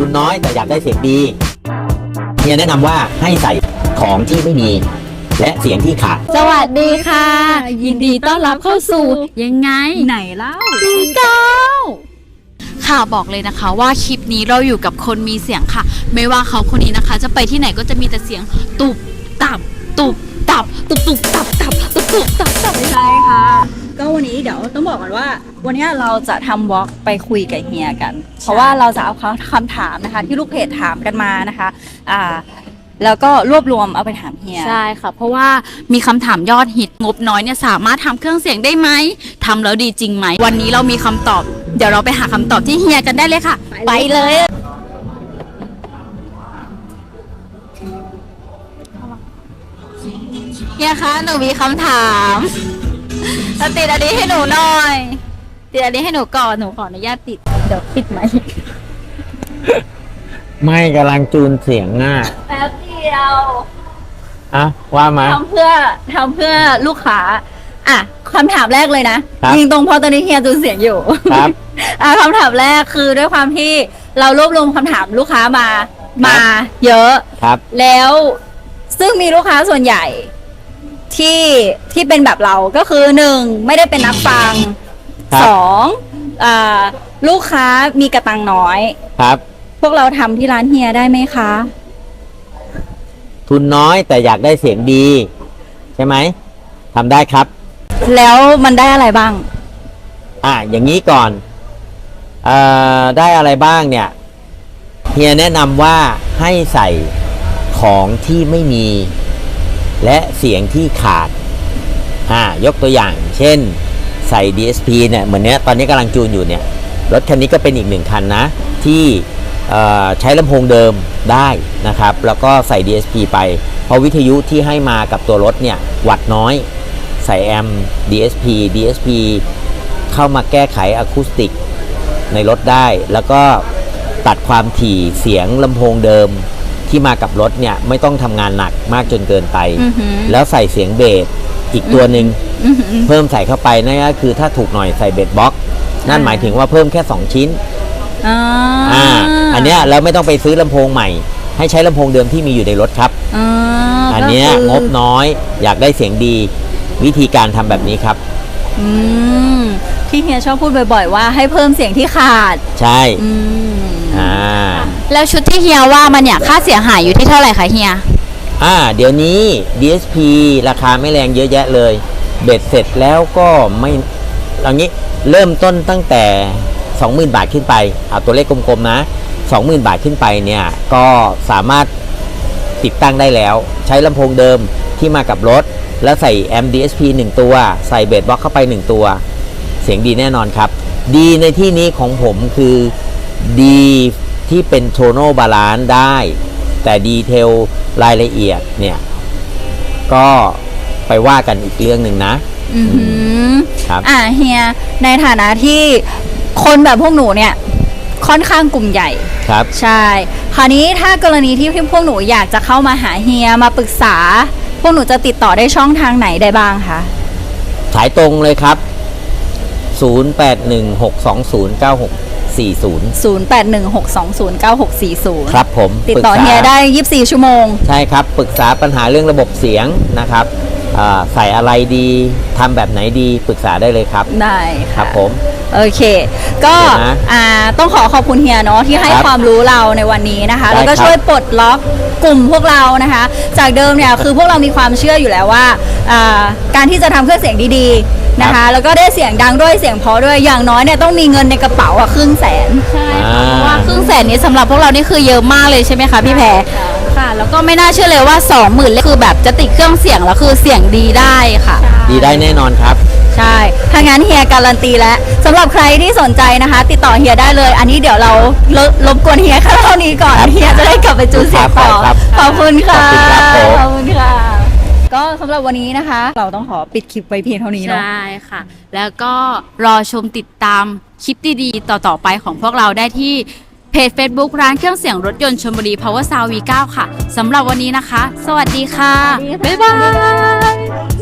ทุนน้อยแต่อยากได้เสียงดีเฮียแนะนำว่าให้ใส่ของที่ไม่มี และเสียงที่ขาด สวัสดีค่ะ ยินดีต้อนรับเข้าสู่ยังไงไหนเล่าค่ะบอกเลยนะคะว่าคลิปนี้เราอยู่กับคนมีเสียงค่ะ ไม่ว่าเขาคนนี้นะคะ จะไปที่ไหนก็จะมีแต่เสียงตุบตับตุบตับตุบตุบตับตับตุบตุบตับตับใช่ค่ะ ก็วันนี้เดี๋ยวต้องบอกก่อนว่า วันนี้เราจะทำวอล์กไปคุยกับเฮียกัน เพราะว่าเราจะเอาคำถามนะคะ ที่ลูกเพจถามกันมานะคะ อ่า แล้วก็รวบรวมเอาไปถามเฮีย ใช่ค่ะ เพราะว่ามีคำถามยอดฮิตงบน้อยเนี่ยสามารถทำเครื่องเสียงได้ไหมทำแล้วดีจริงไหม วันนี้เรามีคำตอบ เดี๋ยวเราไปหาคำตอบที่เฮียกันได้เลยค่ะ ไปเลย เฮียคะหนูมีคำถามแล้วติดอันนี้ให้หนูหน่อย ติดอันนี้ให้หนูก่อนหนูขออนุญาตติดเดี๋ยวปิดไหมค์ไม่กำลังจูนเสียงหน้าแป๊บเดียวอะว่ามา ทำเพื่อทำเพื่อลูกค้าอะคำถามแรกเลยนะครับยิงตรงเพราะตอนนี้เฮียดูเสียงอยู่ครับ อะคำถามแรกคือด้วยความที่เรารวบรวมคำถามลูกค้ามามาเยอะ ครับ แล้วซึ่งมีลูกค้าส่วนใหญ่ที่ที่เป็นแบบเราก็คือหนึ่งไม่ได้เป็นนักฟัง ครับสองอ่าลูกค้ามีกระตังน้อย ครับ พวกเราทำที่ร้านเฮียได้ไหมคะ ทุนน้อยแต่อยากได้เสียงดี ใช่ไหมทำได้ครับ แล้วมันได้อะไรบ้าง อะอย่างนี้ก่อนเอ่อได้อะไรบ้างเนี่ยเฮียแนะนำว่าให้ใส่ของที่ไม่มี และเสียงที่ขาดอ่ายกตัวอย่าง เช่น ใส่ DSP เนี่ยเหมือนเนี้ยตอนนี้กำลังจูนอยู่เนี่ยรถคันนี้ก็เป็นอีกหนึ่งคันนะ ที่เอ่อใช้ลำโพงเดิมได้นะครับ แล้วก็ใส่ DSP ไป เพราะวิทยุที่ให้มากับตัวรถเนี่ย วัดน้อย ใส่แอม DSP DSP เข้ามาแก้ไขอะคูสติกในรถได้ แล้วก็ตัดความถี่เสียงลำโพงเดิมที่มากับรถเนี่ย ไม่ต้องทำงานหนักมากจนเกินไปอือหือแล้วใส่เสียงเบสอีกตัวหนึ่งอือหือ เพิ่มใส่เข้าไปนั่นก็คือถ้าถูกหน่อยใส่เบสบ็อก นั่นอ่าหมายถึงว่าเพิ่มแค่ 2 ชิ้นอ่าอ่าอันเนี้ยแล้วไม่ต้องไปซื้อลำโพงใหม่ ให้ใช้ลำโพงเดิมที่มีอยู่ในรถครับอ่าอันเนี้ยก็คืงบน้อยอยากได้เสียงดีวิธีการทำแบบนี้ครับอืมที่เฮียชอบพูดบ่อย ๆ ว่าให้เพิ่มเสียงที่ขาด ใช่อืมอ่าแล้วชุดที่เฮียว่ามันเนี่ยค่าเสียหายอยู่ที่เท่าไหร่คะเฮียอ่าเดี๋ยวนี้ DSP ราคาไม่แรงเยอะแยะเลย เบ็ดเสร็จแล้วก็ไม่เอางี้เริ่มต้นตั้งแต่ 20,000 บาทขึ้นไปเอาตัวเลขกลมๆนะ 20,000 บาทขึ้นไปเนี่ยก็สามารถติดตั้งได้แล้ว ใช้ลำโพงเดิมที่มากับรถ แล้วใส่แอม DSP 1 ตัว ใส่เบสบล็อกเข้าไป 1 ตัว เสียงดีแน่นอนครับ ดีในที่นี้ของผมคือดีที่เป็นโทโนบาลานซ์ได้ แต่ดีเทลรายละเอียดเนี่ย ก็ ไปว่ากันอีกเรื่องหนึ่งนะ อือหือครับอ่าเฮียในฐานะที่คนแบบพวกหนูเนี่ย ค่อนข้างกลุ่มใหญ่ ครับ ใช่ คราวนี้ถ้ากรณีที่พวกหนูอยากจะเข้ามาหาเฮียมาปรึกษา พวกหนูจะติดต่อได้ช่องทางไหนได้บ้างคะ สายตรงเลยครับ 0816209640 0816209640 ครับผมติดต่อปรึกษาเฮียได้ 24 ชั่วโมง ใช่ครับ ปรึกษาปัญหาเรื่องระบบเสียงนะครับอ่า ใส่อะไรดีทำแบบไหนดีปรึกษาได้เลยครับ ได้คค่ะรับผม โอเค ก็เดี๋ยวนะอ่าต้องขอขอบคุณเฮียเนาะที่ให้ครับความรู้เราในวันนี้นะคะ ได้แล้วก็ครับช่วยปลดล็อกกลุ่มพวกเรานะคะ จากเดิมเนี่ยคือพวกเรามีความเชื่ออยู่แล้วว่าอ่าการที่จะทำเครื่องเสียงดีๆนะคะแล้วก็ได้เสียงดังด้วยเสียงเพราะด้วยอย่างน้อยเนี่ยต้องมีเงินในกระเป๋าอะครึ่งแสน ใช่อ่าค่ะเพราะว่าครึ่งแสนนี้สำหรับพวกเรานี่คือเยอะมากเลยใช่ไหมคะพี่แพร ค่ะ แล้วก็ไม่น่าเชื่อเลยว่า 2 0,000เลยคือแบบจะติดเครื่องเสียงแล้วคือเสียงดีได้ค่ะ ดีได้แน่นอนครับ ใช่ ถ้างั้นเฮียการันตีแล้วสำหรับใครที่สนใจนะคะ ติดต่อเฮียได้เลย อันนี้เดี๋ยวเรารรบกวนเฮียแค่เท่านี้ก่อนครับเฮียจะได้กลับไปจูนเสียงต่อครับขอบคุณค่ะขอบคุณครับผมขอบคุณค่ะ ก็สำหรับวันนี้นะคะ เราต้องขอปิดคลิปไว้เพียงเท่านี้เนาะ ใช่ค่ะ แล้วก็รอชมติดตามคลิปดีๆต่อๆไปของพวกเราได้ที่ เพจ Facebook ร้านเครื่องเสียงรถยนต์ชลบุรี Power Sound V9 ค่ะสำหรับวันนี้นะคะ สวัสดีค่ะสวัสดีค่ะบ๊ายบาย